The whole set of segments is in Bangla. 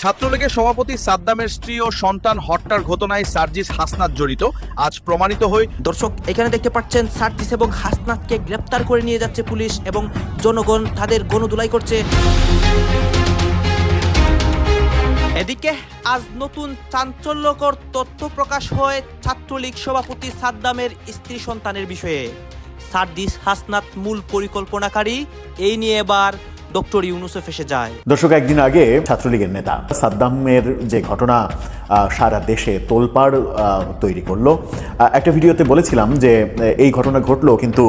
ছাত্রলীগের সভাপতি সাদ্দামের স্ত্রী ও সন্তান হত্যার ঘটনায় সার্জিস হাসনাত জড়িত। আজ প্রমাণিত হয়ে দর্শক, এখানে দেখতে পাচ্ছেন সার্জিস এবং হাসনাতকে গ্রেপ্তার করে নিয়ে যাচ্ছে পুলিশ এবং জনগণ তাদের গণদুলাই করছে। এদিকে আজ নতুন চাঞ্চল্যকর তথ্য প্রকাশ হয় ছাত্রলীগ সভাপতি সাদ্দামের স্ত্রী সন্তানের বিষয়ে। সার্জিস হাসনাত মূল পরিকল্পনাকারী, এই নিয়ে এবার ডক্টর ইউনুসে ফেসে যায়। দর্শক একদিন আগে ছাত্রলীগের নেতা সাদ্দামের যে ঘটনা সারা দেশে তোলপাড় তৈরি করল। একটা ভিডিওতে বলেছিলাম যে এই ঘটনা ঘটলো কিন্তু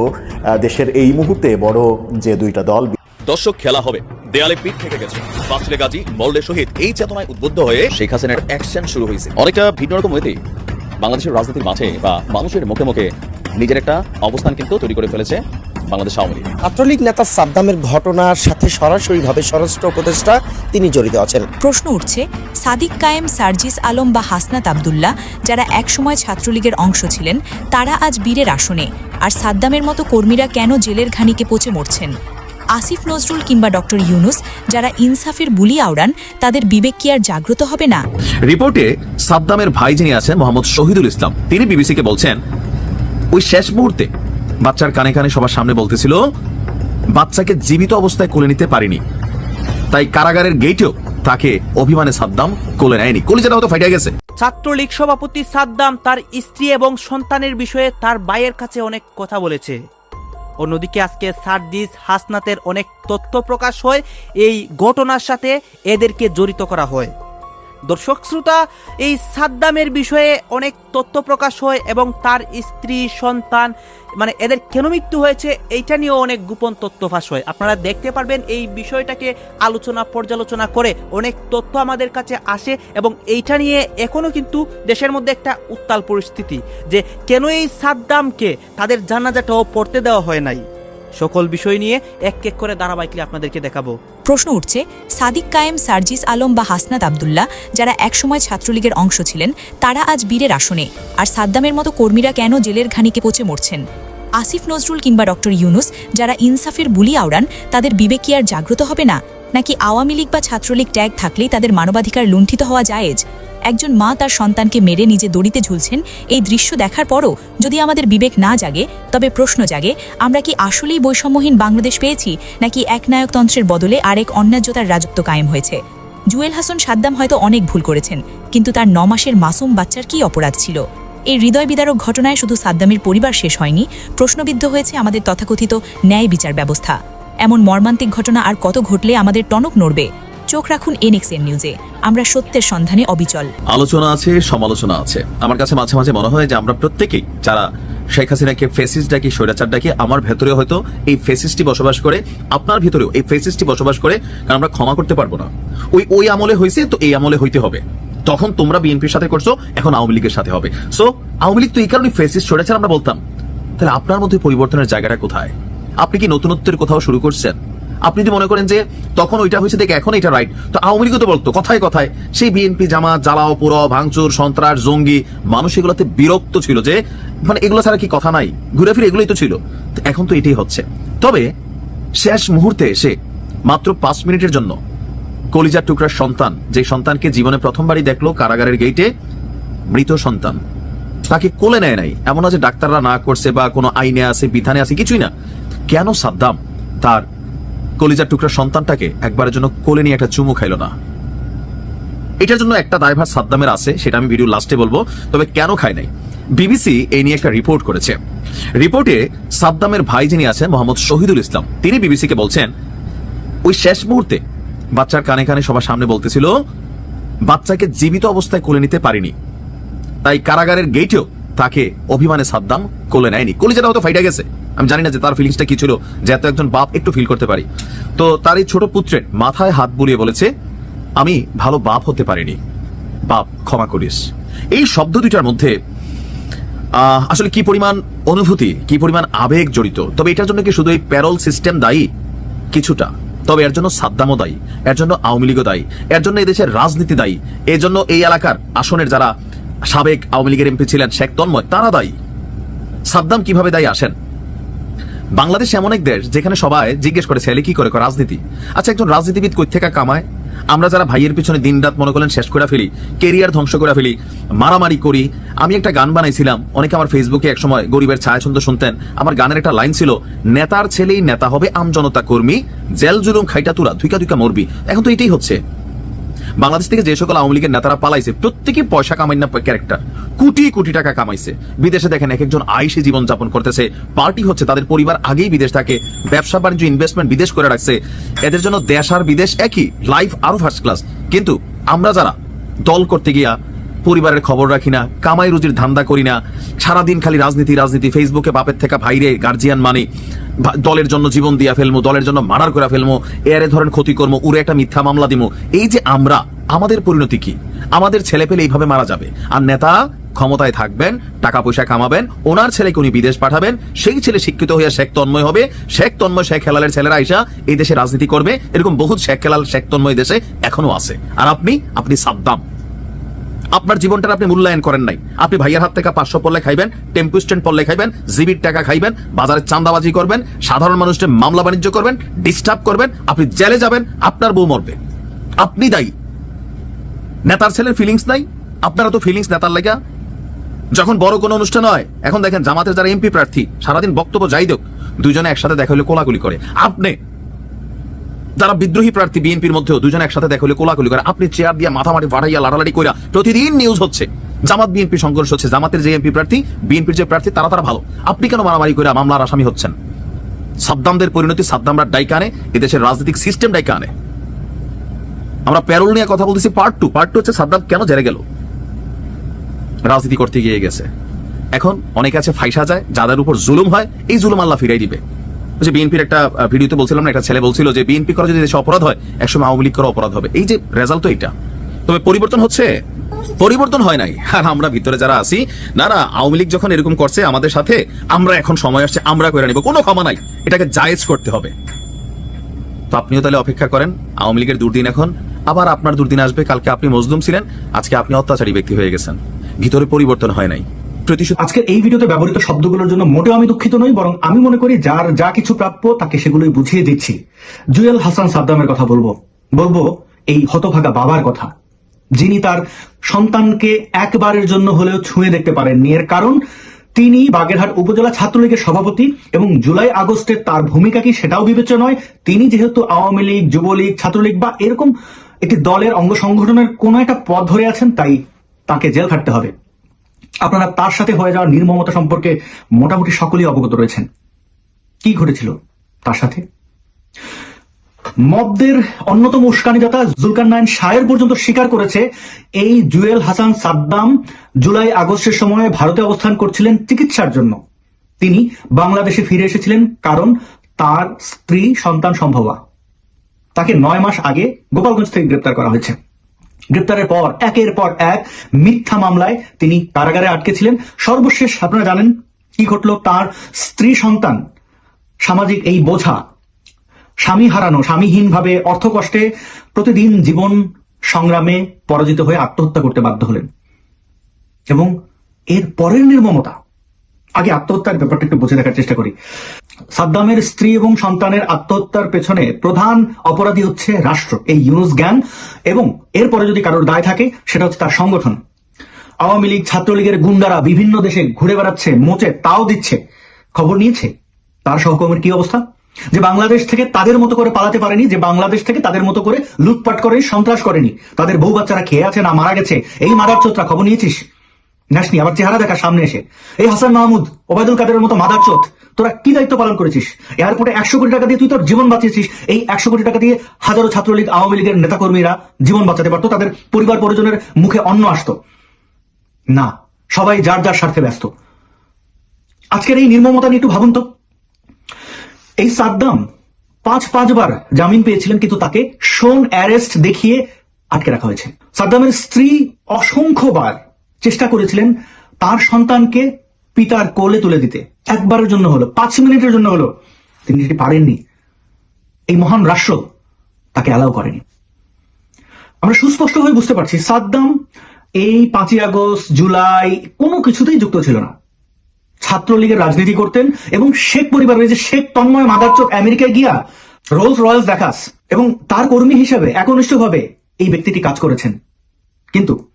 দেশের এই মুহূর্তে বড় যে দুইটা দল দর্শক খেলা হবে। দেয়ালে পিঠ থেকে গেছে। পাঁচলে গাজী মল্লের সহিত এই চেতনায় উদ্বুদ্ধ হয়ে শেখ হাসিনার অ্যাকশন শুরু হয়েছে। অনেকটা ভিন্ন রকম হইতে বাংলাদেশের রাজনীতির মাঠে বা মানুষের মুখে মুখে নিজের একটা অবস্থান কিন্তু তৈরি করে ফেলেছে বাংলাদেশ আওয়ামী লীগ। ছাত্রলীগ নেতা সাদ্দামের ঘটনার সাথে সরাসরিভাবে স্বরাষ্ট্র উপদেষ্টা তিনি জড়িত আছেন। প্রশ্ন উঠছে সাদিক কায়েম সার্জিস আলম বা হাসনাত আবদুল্লাহ যারা একসময় ছাত্রলীগের অংশ ছিলেন তারা আজ বীরের আসনে। আর সাদ্দামের মতো কর্মীরা কেন জেলের ঘানিকে পচে মরছেন? আসিফ নজরুল কিংবা ডক্টর ইউনুস যারা ইনসাফের বুলি আওড়ান তাদের বিবেক কি আর জাগ্রত হবে না? রিপোর্টে সাদ্দামের ভাই যিনি আছেন মোহাম্মদ শহীদুল ইসলাম তিনি বিবিসিকে বলছেন ওই শেষ মুহূর্তে বাচ্চার কানে কানে সবার সামনে বলতেছিল, বাচ্চাকে জীবিত অবস্থায় কোলে নিতে পারিনি। তাই কারাগারের গেটেও তাকে অভিমানে সাদ্দাম কোলে নেয়নি। কলিজাটা হয়তো ফাইটে গেছে। ছাত্রলীগ সভাপতি সাদ্দাম তার স্ত্রী এবং সন্তানের বিষয়ে তার ভাইয়ের কাছে অনেক কথা বলেছে। অন্যদিকে আজকে সার্জিস হাসনাতের অনেক তথ্য প্রকাশ হয়। এই ঘটনার সাথে এদেরকে জড়িত করা হয়। দর্শক শ্রোতা, এই সাদ্দামের বিষয়ে অনেক তথ্য প্রকাশ হয় এবং তার স্ত্রী, সন্তান মানে এদের কেন মৃত্যু হয়েছে এইটা নিয়েও অনেক গোপন তথ্য ফাঁস হয়। আপনারা দেখতে পারবেন এই বিষয়টাকে আলোচনা, পর্যালোচনা করে অনেক তথ্য আমাদের কাছে আসে এবং এইটা নিয়ে এখনও কিন্তু দেশের মধ্যে একটা উত্তাল পরিস্থিতি যে কেন এই সাদ্দামকে তাদের জানাজাটাও পড়তে দেওয়া হয় নাই। সকল বিষয় নিয়ে এক এক করে ধারাবাহিকলি আপনাদেরকে দেখাবো। প্রশ্ন উঠছে, সাদিক কায়েম সার্জিস আলম বা হাসনাত আবদুল্লাহ, যারা একসময় ছাত্রলীগের অংশ ছিলেন, তারা আজ বীরের আসনে। আর সাদ্দামের মতো কর্মীরা কেন জেলের ঘানিকে পচে মরছেন? আসিফ নজরুল কিংবা ডক্টর ইউনুস, যারা ইনসাফের বুলি আওড়ান, তাদের বিবেক আর জাগ্রত হবে না? নাকি আওয়ামী লীগ বা ছাত্রলীগ ট্যাগ থাকলেই তাদের মানবাধিকার লুণ্ঠিত হওয়া জায়েজ? একজন মা তার সন্তানকে মেরে নিজে দড়িতে ঝুলছেন, এই দৃশ্য দেখার পরও যদি আমাদের বিবেক না জাগে, তবে প্রশ্ন জাগে, আমরা কি আসলেই বৈষম্যহীন বাংলাদেশ পেয়েছি, নাকি একনায়কতন্ত্রের বদলে আরেক অন্যায্যতার রাজত্ব কায়েম হয়েছে? জুয়েল হাসান সাদ্দাম হয়তো অনেক ভুল করেছেন, কিন্তু তার ন মাসের মাসুম বাচ্চার কি অপরাধ ছিল? এই হৃদয় বিদারক ঘটনায় শুধু সাদ্দামের পরিবার শেষ হয়নি, প্রশ্নবিদ্ধ হয়েছে আমাদের তথাকথিত ন্যায় বিচার ব্যবস্থা। এমন মর্মান্তিক ঘটনা আর কত ঘটলে আমাদের টনক নড়বে? চোখ রাখুন এনএক্সএন নিউজে। আমরা সত্যের সন্ধানে অবিচল। আলোচনা আছে, সমালোচনা আছে। আমার কাছে মাঝে মাঝে মনে হয় যে আমরা প্রত্যেকেই, যারা শেখ হাসিনাকে ফেসিস ডাকি স্বৈরাচার ডাকি আমার ভেতরে হয়তো এই ফেসিসটি বসবাস করে, আপনার ভিতরেও এই ফেসিসটি বসবাস করে, কারণ আমরা ক্ষমা করতে পারব না। ওই ওই আমলে হয়েছে তো এই আমলে হইতে হবে। তখন তোমরা বিএনপির সাথে করছ, এখন আওয়ামী লীগের সাথে হবে। সো আওয়ামী লীগ তো এই কারণে ফেসিস স্বৈরাচার আমরা বলতাম। তাহলে আপনার মধ্যে পরিবর্তনের জায়গাটা কোথায়? আপনি কি নতুনত্বের কোথাও শুরু করছেন? আপনি যদি মনে করেন যে তখন ওইটা হয়েছে দেখে এখন এটা রাইট তো আওয়ামী লীগও তো বলতো, কথায় কথায়, সেই বিএনপি জামা জ্বালাও পুরো ভাঙচুর, সন্ত্রাস, জঙ্গি, মানুষ এগুলোতে বিরক্ত ছিল যে মানে এগুলো ছাড়া কি কথা নাই, ঘুরে ফিরে এগুলোই তো ছিল। এখন তো এটাই হচ্ছে। তবে শেষ মুহূর্তে এসে, মাত্র পাঁচ মিনিটের জন্য, কলিজার টুকরার সন্তান, যে সন্তানকে জীবনে প্রথমবারই দেখল কারাগারের গেটে মৃত সন্তান। তাকে কোলে নেয় নাই, এমন যে ডাক্তাররা না করছে বা কোনো আইনে আছে, বিধানে আছে, কিছুই না। কেন সাদ্দাম তার কলিজার টুকরা সন্তানটাকে একবারের জন্য কোলে নিয়ে একটা চুমু খাইলো না। এটার জন্য একটা দায়ভার সাদ্দামের আছে, সেটা আমি ভিডিও লাস্টে বলব, তবে কেন খায় নাই? বিবিসি এই নিয়ে একটা রিপোর্ট করেছে। রিপোর্টে সাদ্দামের ভাই যিনি আছেন, মোহাম্মদ শহীদুল ইসলাম, তিনি বিবিসিকে বলছেন, ওই শেষ মুহূর্তে বাচ্চার কানে কানে সবার সামনে বলতেছিল, বাচ্চাকে জীবিত অবস্থায় কোলে নিতে পারিনি। তাই কারাগারের গেটেও তাকে অভিমানে সাদ্দাম কোলে নেয়নি। কলিজাটা হয়তো ফাইটা গেছে। আমি জানি না যে তার ফিলিংসটা কি ছিল, যে এত একজন বাপ একটু ফিল করতে পারি। তো তার এই ছোট পুত্রের মাথায় হাত বুলিয়ে বলেছে, আমি ভালো বাপ হতে পারিনি। বাপ, ক্ষমা করিস। এই শব্দ দুইটার মধ্যে আসলে কি পরিমাণ অনুভূতি, কি পরিমাণ আবেগ জড়িত, তবে এটার জন্য কি শুধু এই প্যারল সিস্টেম দায়ী? কিছুটা। তবে এর জন্য সাদ্দামও দায়ী, এর জন্য আওয়ামী লীগও দায়ী, এর জন্য এদেশের রাজনীতি দায়ী, এর জন্য এই এলাকার আসনের যারা সাবেক আওয়ামী লীগের এমপি ছিলেন শেখ তন্ময়, তারা দায়ী। সাদ্দাম কীভাবে দায়ী আসেন? বাংলাদেশ এমন এক দেশ যেখানে সবাই জিজ্ঞেস করে, ছেলে কি করে? রাজনীতি। আচ্ছা একজন রাজনীতিবিদ কই থেকে কামায়? আমরা যারা ভাইয়ের পিছনে দিনরাত মনে করেন শেষ করে ফেলি, কেরিয়ার ধ্বংস করে ফেলি, মারামারি করি, আমি একটা গান বানাইছিলাম, অনেকে আমার ফেসবুকে একসময় গরিবের ছায়া ছন্দ শুনতেন, আমার গানের একটা লাইন ছিল, নেতার ছেলেই নেতা হবে আমজনতা কর্মী, জেল জুলুম খাইটা তুরা ধুইকা ধুইকা মরবি। এখন তো এটাই হচ্ছে। বাংলাদেশ থেকে যে সকল আওয়ামী লীগের নেতারা পালাইছে প্রত্যেকে পয়সা কামাই না, ক্যারেক্টার। কোটি কোটি টাকা কামাইছে। বিদেশে দেখেন এক একজন আইসি জীবন যাপন করতেছে। পার্টি হচ্ছে, তাদের পরিবার আগেই বিদেশ থাকে। ব্যবসা, বাণিজ্য ইনভেস্টমেন্ট বিদেশ করে রাখছে। এদের জন্য দেশ আর বিদেশ একই। লাইফ আরও ফার্স্ট ক্লাস কিন্তু আমরা যারা দল করতে গিয়া পরিবারের খবর রাখি না, কামাই রুজির ধান্দা করি না, সারাদিন খালি রাজনীতি রাজনীতি ফেসবুকে বাপের থেকে ভাইরে গার্জিয়ান মানে দলের জন্য জীবন দিয়া ফেলমু, দলের জন্য মার্ডার করে ফেলমু, এরে ধরেন ক্ষতি করব উড়ে একটা মিথ্যা মামলা দিমু। এই যে আমরা, আমাদের পরিণতি কি? আমাদের ছেলে পেলে এইভাবে মারা যাবে। আর নেতা ক্ষমতায় থাকবেন টাকা পয়সা কামাবেন, ওনার ছেলেকে উনি বিদেশ পাঠাবেন, সেই ছেলে শিক্ষিত হইয়া শেখ তন্ময় হবে। শেখ তন্ময়, শেখ হেলালের ছেলেরা আইসা এই দেশে রাজনীতি করবে। এরকম বহুত শেখ হেলাল, শেখ তন্ময় দেশে এখনও আছে। আর আপনি আপনি সাদ্দাম। আপনার জীবনটা আপনি মূল্যায়ন করেন নাই। আপনি ভাইয়ের হাত থেকে পাঁচশো পড়লে খাইবেন, টেম্পু স্ট্যান্ড পড়লে খাইবেন, জিবির টাকা খাইবেন বাজারে চাঁদাবাজি করবেন, সাধারণ মানুষের মামলা বাণিজ্য করবেন ডিস্টার্ব করবেন, আপনি জেলে যাবেন, আপনার বউ মরবে। আপনি দায়ী। নেতার ছেলের ফিলিংস নাই। আপনারা তো ফিলিংস নেতার লেগা। যখন বড় কোনো অনুষ্ঠান হয়, এখন দেখেন জামাতের যারা এমপি প্রার্থী, সারাদিন বক্তব্য যাই দেখ দুজনে একসাথে দেখা হলে কোলাকুলি করে। আপনি যারা বিদ্রোহী প্রার্থী বিএনপির মধ্যেও দুজন একসাথে দেখা হলে কোলাকুলি করে। আপনি চেয়ার দিয়ে মাথামারি বাড়াইয়া, লাড়ালাড়ি কইরা প্রতিদিন নিউজ হচ্ছে। জামাত বিএনপি সংঘর্ষ হচ্ছে, জামাতের যে এমপি প্রার্থী, বিএনপির যে প্রার্থী, তারা তারা ভালো। আপনি কেন মারামারি করে মামলার আসামি হচ্ছেন? সাদ্দামদের পরিণতি সাদ্দামরা ডাইকা আনে, এদেশের রাজনৈতিক সিস্টেম ডাইকা আনে। আমরা প্যারোল নিয়ে কথা বলতেছি পার্ট টু পার্ট টু হচ্ছে সাদ্দাম কেন জেরে গেল? রাজনীতি করতে গিয়ে গেছে। এখন অনেক আছে ফাইসা যায়, যাদের উপর জুলুম হয়, এই জুলুম আল্লাহ ফিরাই দিবে। যে বিএনপির একটা ভিডিওতে বলছিলাম না, একটা ছেলে বলছিল যে বিএনপি করা যদি দেশে অপরাধ হয়, একসময় আওয়ামী লীগ করা অপরাধ হবে। এই যে রেজাল্ট তো এটা তবে পরিবর্তন হচ্ছে? পরিবর্তন হয় নাই। আর আমরা ভিতরে যারা আছি, না না, আওয়ামী লীগ যখন এরকম করছে আমাদের সাথে, আমরা এখন সময় আসছে, আমরা করে নিব। কোনো ক্ষমা নাই। এটাকে জায়েজ করতে হবে। তো আপনিও তাহলে অপেক্ষা করেন, আওয়ামী লীগের দুর্দিন এখন। আবার আপনার দুর্দিন আসবে, কালকে আপনি মজলুম ছিলেন, আজকে আপনি অত্যাচারী ব্যক্তি হয়ে গেছেন। ভিতরে পরিবর্তন হয় নাই। প্রতিশোধ আজকের এই ভিডিওতে ব্যবহৃত শব্দগুলোর জন্য মোটেও আমি দুঃখিত নই, বরং আমি মনে করি যার যা কিছু প্রাপ্য তাকে সেগুলোই বুঝিয়ে দিচ্ছি। জুয়েল হাসান সাদ্দামের কথা বলব। বলব এই হতভাগা বাবার কথা। যিনি তার সন্তানকে একবারের জন্য হলেও ছুঁয়ে দেখতে পারেননি। এর কারণ, তিনি বাগেরহাট উপজেলা ছাত্রলীগের সভাপতি এবং জুলাই আগস্টে তার ভূমিকা কি সেটাও বিবেচ্য নয়। তিনি যেহেতু আওয়ামী লীগ, যুবলীগ, ছাত্রলীগ বা এরকম একটি দলের অঙ্গ সংগঠনের কোনো একটা পথ ধরে আছেন, তাই তাকে জেল খাটতে হবে। আপনারা তার সাথে হয়ে যাওয়া নির্মমতা সম্পর্কে মোটামুটি সকলেই অবগত রয়েছেন। কি ঘটেছিল তার সাথে? মবদের অন্যতম উস্কানিদাতা জুলকার নাইন শায়ের পর্যন্ত স্বীকার করেছে, এই জুয়েল হাসান সাদ্দাম জুলাই আগস্টের সময় ভারতে অবস্থান করছিলেন চিকিৎসার জন্য। তিনি বাংলাদেশে ফিরে এসেছিলেন কারণ তার স্ত্রী সন্তান সম্ভবা। তাকে নয় মাস আগে গোপালগঞ্জ থেকে গ্রেপ্তার করা হয়েছে। গ্রেপ্তারের পর, একের পর এক মিথ্যা মামলায় তিনি কারাগারে আটকে ছিলেন সর্বশেষ আপনারা জানেন কি ঘটলো? তার স্ত্রী সন্তান, সামাজিক এই বোঝা, স্বামী হারানো স্বামীহীন ভাবে অর্থকষ্টে প্রতিদিন জীবন সংগ্রামে পরাজিত হয়ে আত্মহত্যা করতে বাধ্য হলেন। এবং এর পরের নির্মমতা আগে আত্মহত্যার ব্যাপারটা একটু বুঝে দেখার চেষ্টা করি। সাদ্দামের স্ত্রী এবং সন্তানের আত্মহত্যার পেছনে প্রধান অপরাধী হচ্ছে রাষ্ট্র, এই ইউনুস গ্যাং, এবং এরপরে যদি কারোর দায় থাকে, সেটা হচ্ছে তার সংগঠন। আওয়ামী লীগ ছাত্রলীগের গুন্ডারা বিভিন্ন দেশে ঘুরে বেড়াচ্ছে, মোচে তাও দিচ্ছে। খবর নিয়েছে? তার সহকর্মীর কি অবস্থা? যে বাংলাদেশ থেকে তাদের মতো করে পালাতে পারেনি, যে বাংলাদেশ থেকে তাদের মতো করে লুটপাট করেনি, সন্ত্রাস করেনি। তাদের বউ বাচ্চারা খেয়ে আছে না মারা গেছে? এই মাদার চোত্রা খবর নিয়েছিস? নাসনি আবার চেহারা দেখা সামনে এসে। এই হাসান মাহমুদ, ওবায়দুল কাদেরের মতো মাদার চোত তোরা কি দায়িত্ব পালন করেছিস? এয়ারপোর্টে একশো কোটি টাকা দিয়ে তুই তোর জীবন বাঁচিয়েছিস। এই একশো কোটি টাকা দিয়ে হাজারো ছাত্রলীগ, আওয়ামী লীগের নেতাকর্মীরা জীবন বাঁচাতে পারতো, তাদের পরিবার পরিজনের মুখে অন্ন আসতো। না, সবাই যার যার স্বার্থে ব্যস্ত। আজকের এই নির্মমতা নিয়ে একটু ভাবুন তো। এই সাদ্দাম পাঁচ পাঁচবার জামিন পেয়েছিলেন, কিন্তু তাকে শোন অ্যারেস্ট দেখিয়ে আটকে রাখা হয়েছে। সাদ্দামের স্ত্রী অসংখ্যবার চেষ্টা করেছিলেন তার সন্তানকে পিতার কোলে তুলে দিতে। একবারের জন্য হলো, পাঁচ মিনিটের জন্য হলো। তিনি সেটি পারেননি। এই মহান রাষ্ট্র তাকে অ্যালাউ করেনি। আমরা সুস্পষ্ট হয়ে বুঝতে পারছি, সাদ্দাম এই পাঁচই আগস্ট, জুলাই কোনো কিছুতেই যুক্ত ছিল না। ছাত্রলীগের রাজনীতি করতেন এবং শেখ পরিবারের যে শেখ তন্ময় মাদারচোদ আমেরিকায় গিয়া রোলস রয়্যালস দেখাস এবং তার কর্মী হিসেবে একনিষ্ঠভাবে এই ব্যক্তিটি কাজ করেছেন। কিন্তু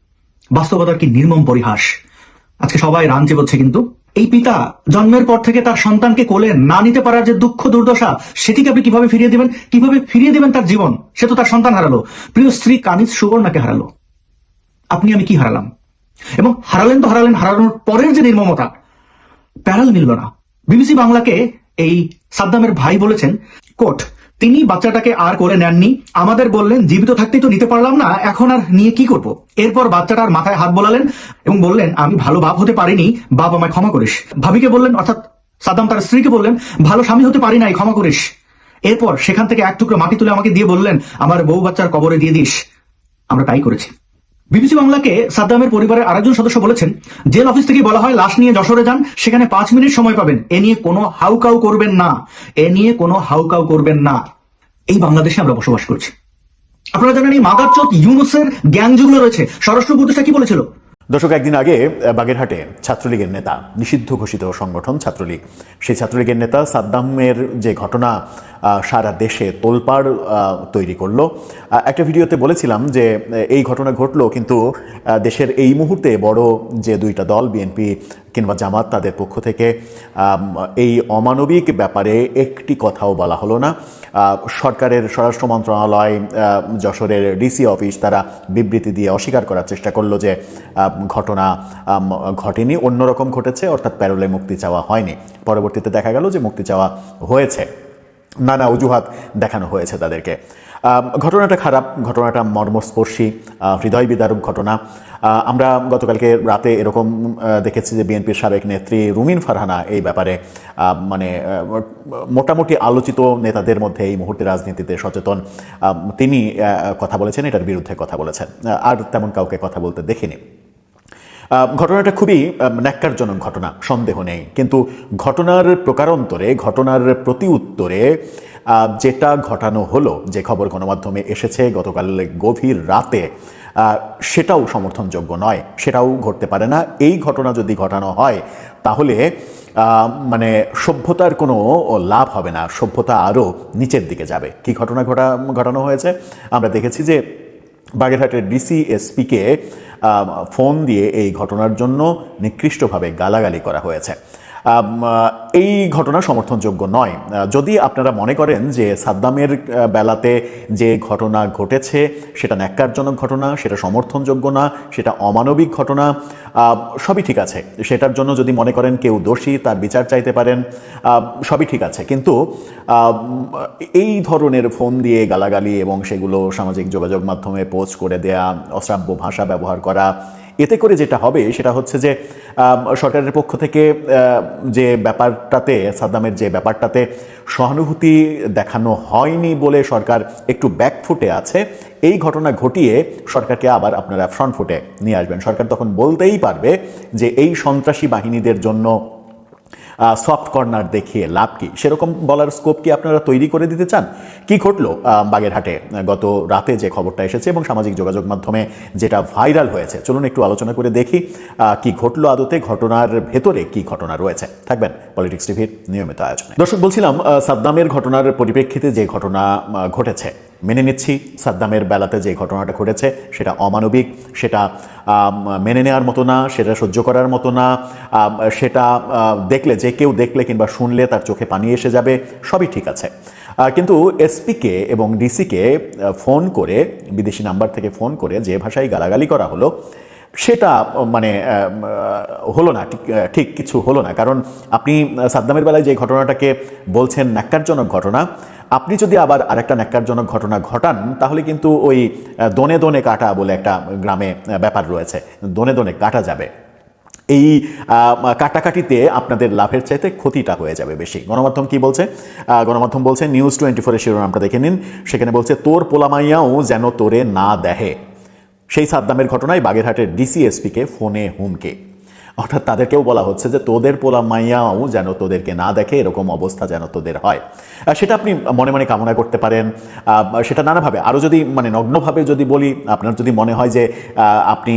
বাস্তবতার কি নির্মম পরিহাস? আজকে সবাই রান চেপচ্ছে কিন্তু এই পিতা জন্মের পর থেকে তার সন্তানকে কোলে না নিতে পারার যে দুঃখ দুর্দশা, সেটিকে আপনি কীভাবে ফিরিয়ে দিবেন? কীভাবে ফিরিয়ে দিবেন তার জীবন? সে তো তার সন্তান হারালো। প্রিয় স্ত্রী কানিজ সুবর্ণাকে হারালো। আপনি আমি কি হারালাম? এবং হারালেন তো হারালেন, হারানোর পরের যে নির্মমতা, প্যারাল মিলল না। বিবিসি বাংলাকে এই সাদ্দামের ভাই বলেছেন, কোট তিনি বাচ্চাটাকে আর করে নেননি। আমাদের বললেন, জীবিত থাকতেই তো নিতে পারলাম না, এখন আর নিয়ে কি করব? এরপর বাচ্চাটার মাথায় হাত বোলালেন এবং বললেন, আমি ভালো বাপ হতে পারিনি, বাপ আমায় ক্ষমা করিস। ভাবিকে বললেন, অর্থাৎ সাদ্দাম তার স্ত্রীকে বললেন, ভালো স্বামী হতে পারি নাই, ক্ষমা করিস। এরপর সেখান থেকে এক টুকরো মাটি তুলে আমাকে দিয়ে বললেন, আমার বউ বাচ্চার কবরে দিয়ে দিস। আমরা তাই করেছি। বিবিসি বাংলাকে সাদ্দামের পরিবারের আরেকজন সদস্য বলেছেন, জেল অফিস থেকে বলা হয়, লাশ নিয়ে যশোরে যান, সেখানে পাঁচ মিনিট সময় পাবেন। এ নিয়ে কোনো হাউকাউ করবেন না। এ নিয়ে কোনো হাউকাউ করবেন না। এই বাংলাদেশে আমরা বসবাস করছি। আপনারা জানেন এই মাদারচোদ ইউনুসের গ্যাং যেগুলো রয়েছে। স্বরাষ্ট্র উপদেষ্টা কি বলেছিল? দর্শক, একদিন আগে বাগেরহাটে ছাত্রলীগের নেতা, নিষিদ্ধ ঘোষিত সংগঠন ছাত্রলীগ, সেই ছাত্রলীগের নেতা সাদ্দামের যে ঘটনা সারা দেশে তোলপাড় তৈরি করল। একটা ভিডিওতে বলেছিলাম যে এই ঘটনা ঘটলো কিন্তু দেশের এই মুহূর্তে বড় যে দুইটা দল, বিএনপি কিংবা জামাত, তাদের পক্ষ থেকে এই অমানবিক ব্যাপারে একটি কথাও বলা হলো না। সরকারের স্বরাষ্ট্র মন্ত্রণালয় যশোরের ডিসি অফিস তারা বিবৃতি দিয়ে অস্বীকার করার চেষ্টা করল যে ঘটনা ঘটেনি, অন্যরকম ঘটেছে, অর্থাৎ প্যারোলে মুক্তি চাওয়া হয়নি। পরবর্তীতে দেখা গেল যে মুক্তি চাওয়া হয়েছে। নানা অজুহাত দেখানো হয়েছে তাদেরকে। ঘটনাটা খারাপ, ঘটনাটা মর্মস্পর্শী হৃদয় বিদারক ঘটনা। আমরা গতকালকে রাতে এরকম দেখেছি যে বিএনপির সাবেক নেত্রী রুমিন ফারহানা এই ব্যাপারে মানে মোটামুটি আলোচিত নেতাদের মধ্যে এই মুহূর্তে রাজনীতিতে সচেতন। তিনি কথা বলেছেন, এটার বিরুদ্ধে কথা বলেছেন। আর তেমন কাউকে কথা বলতে দেখিনি। ঘটনাটা খুবই ন্যাক্কারজনক ঘটনা, সন্দেহ নেই। কিন্তু ঘটনার প্রকারান্তরে, ঘটনার প্রতি উত্তরে যেটা ঘটানো হলো, যে খবর গণমাধ্যমে এসেছে গতকাল গভীর রাতে সেটাও সমর্থনযোগ্য নয়, সেটাও ঘটতে পারে না। এই ঘটনা যদি ঘটানো হয়, তাহলে মানে সভ্যতার কোনো লাভ হবে না, সভ্যতা আরও নিচের দিকে যাবে। কি ঘটনা ঘটা, ঘটানো হয়েছে? আমরা দেখেছি যে বাগেরহাটের ডিসি এসপিকে ফোন দিয়ে এই ঘটনার জন্য নিকৃষ্টভাবে গালাগালি করা হয়েছে। এই ঘটনা সমর্থনযোগ্য নয়। যদি আপনারা মনে করেন যে সাদ্দামের বেলাতে যে ঘটনা ঘটেছে, সেটা ন্যাক্কারজনক ঘটনা, সেটা সমর্থনযোগ্য না, সেটা অমানবিক ঘটনা সবই ঠিক আছে। সেটার জন্য যদি মনে করেন কেউ দোষী, তার বিচার চাইতে পারেন সবই ঠিক আছে। কিন্তু এই ধরনের ফোন দিয়ে গালাগালি এবং সেগুলো সামাজিক যোগাযোগ মাধ্যমে পোস্ট করে দেয়া, অশ্রাব্য ভাষা ব্যবহার করা এতে করে যেটা হবে সেটা হচ্ছে যে সরকারের পক্ষ থেকে যে ব্যাপারটাতে, সাদ্দামের যে ব্যাপারটাতে সহানুভূতি দেখানো হয়নি বলে সরকার একটু ব্যাকফুটে আছে, এই ঘটনা ঘটিয়ে সরকারকে আবার আপনারা ফ্রন্ট ফুটে নিয়ে আসবেন। সরকার তখন বলতেই পারবে যে, এই সন্ত্রাসী বাহিনীদের জন্য সফট কর্নার দেখিয়ে লাভ কি? সেরকম বলার স্কোপ কি আপনারা তৈরি করে দিতে চান? কি ঘটলো বাগেরহাটে গত রাতে যে খবরটা এসেছে এবং সামাজিক যোগাযোগ মাধ্যমে যেটা ভাইরাল হয়েছে? চলুন একটু আলোচনা করে দেখি কি ঘটলো আদতে, ঘটনার ভেতরে কি ঘটনা রয়েছে? থাকবেন পলিটিক্স টিভির নিয়মিত আয়োজনে। দর্শক, বলছিলাম সাদ্দামের ঘটনার পরিপ্রেক্ষিতে যে ঘটনা ঘটেছে মেনে নিচ্ছি। সাদ্দামের বেলাতে যে ঘটনাটা ঘটেছে, সেটা অমানবিক, সেটা মেনে নেওয়ার মতো না, সেটা সহ্য করার মতো না সেটা দেখলে, যে কেউ দেখলে কিংবা শুনলে তার চোখে পানি এসে যাবে, সবই ঠিক আছে। কিন্তু এসপিকে এবং ডিসিকে ফোন করে, বিদেশি নাম্বার থেকে ফোন করে যে ভাষায় গালাগালি করা হলো, সেটা মানে হলো না, ঠিক কিছু হলো না। কারণ আপনি সাদ্দামের বেলায় যে ঘটনাটাকে বলছেন, ন্যাক্কারজনক ঘটনা আপনি যদি আবার আরেকটা ন্যাক্কারজনক ঘটনা ঘটান, তাহলে কিন্তু ওই দনে দনে কাটা বলে একটা গ্রামে ব্যাপার রয়েছে। দনে দনে কাটা যাবে। এই কাটাকাটিতে আপনাদের লাভের চাইতে ক্ষতিটা হয়ে যাবে বেশি। গণমাধ্যম কি বলছে? গণমাধ্যম বলছে নিউজ টোয়েন্টি ফোরের শিরোনামটা দেখে নিন। সেখানে বলছে, তোর পোলামাইয়াও যেন তোরে না দেহে। সেই সাদ্দামের ঘটনায় বাগেরহাটের ডিসিএসপিকে ফোনে হুমকে। অর্থাৎ তাদেরকেও বলা হচ্ছে যে তোদের পোলা মাইয়াও যেন তোদেরকে না দেখে এরকম অবস্থা যেন তোদের হয়। সেটা আপনি মনে মনে কামনা করতে পারেন। সেটা নানাভাবে। আরও যদি মানে নগ্নভাবে যদি বলি আপনার যদি মনে হয় যে আপনি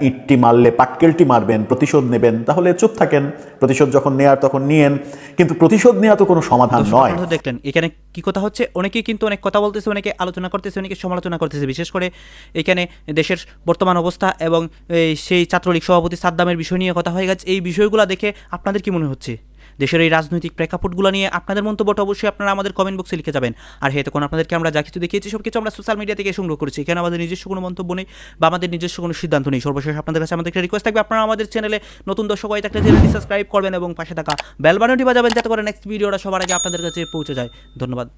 ইটটি মারলে পাটকেলটি মারবেন প্রতিশোধ নেবেন তাহলে চুপ থাকেন। প্রতিশোধ যখন নেয়ার তখন নিয়েন। কিন্তু প্রতিশোধ নেওয়া তো কোনো সমাধান নয়। দেখলেন। এখানে কি কথা হচ্ছে? অনেকেই কিন্তু অনেক কথা বলতেছে, অনেকে আলোচনা করতেছে, অনেকে সমালোচনা করতেছে। বিশেষ করে এখানে দেশের বর্তমান অবস্থা এবং সেই ছাত্রলীগ সভাপতি সাদ্দামের বিষয় নিয়ে কথা হয়ে গেছে। এই বিষয়গুলো দেখে আপনাদের কি মনে হচ্ছে? দেশের এই রাজনৈতিক প্রেক্ষাপটগুলো নিয়ে আপনাদের মন্তব্যটা অবশ্যই আপনারা আমাদের কমেন্ট বক্সে লিখে যাবেন। আর হ্যাঁ তখন আপনাদেরকে আমরা যা কিছু দেখিয়েছি সব কিছু আমরা সোশ্যাল মিডিয়া থেকে সংগ্রহ করেছি। এখানে আমাদের নিজস্ব কোনো মন্তব্য নেই বা আমাদের নিজস্ব কোনো সিদ্ধান্ত নেই। সর্বশেষ আপনাদের কাছে আমাদের একটা রিকোয়েস্ট থাকবে, আপনারা আমাদের চ্যানেলে নতুন দর্শক হয়ে থাকলে চ্যানেলটি সাবস্ক্রাইব করবেন এবং পাশে থাকা বেল বাটনটি বাজাবেন, যাতে করে নেক্সট ভিডিওটা সবার আগে আপনাদের কাছে পৌঁছে যায়। ধন্যবাদ।